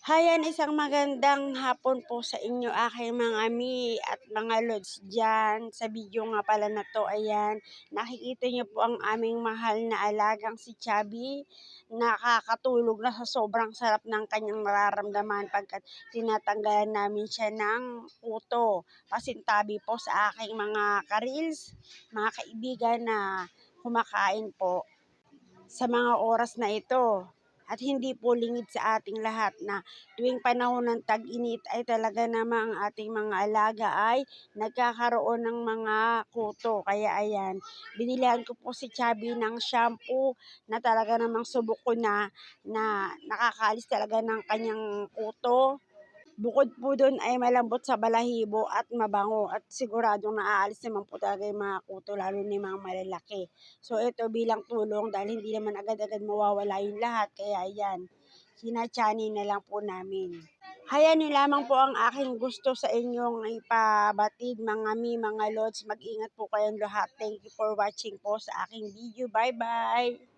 Hayan, isang magandang hapon po sa inyo aking mga mi at mga lods diyan. Sa video nga pala na to, ayan, nakikita niyo po ang aming mahal na alagang si Chubby. Nakakatulog na sa sobrang sarap ng kanyang nararamdaman pagkat tinatanggalan namin siya ng kuto. Pasintabi po sa aking mga karils, mga kaibigan na kumakain po sa mga oras na ito. At hindi po lingid sa ating lahat na tuwing panahon ng tag-init ay talaga namang ang ating mga alaga ay nagkakaroon ng mga kuto. Kaya ayan, binilihan ko po si Chubby ng shampoo na talaga namang subok ko na na nakakaalis talaga ng kanyang kuto. Bukod po doon ay malambot sa balahibo at mabango at siguradong naaalis naman po talaga yung mga kuto lalo na yung mga malalaki. So ito bilang tulong dahil hindi naman agad-agad mawawala yung lahat kaya ayan, sinachani na lang po namin. Hayan yun lamang po ang aking gusto sa inyong ipabatid mga mi, mga lods. Mag-ingat po kayong lahat. Thank you for watching po sa aking video. Bye-bye!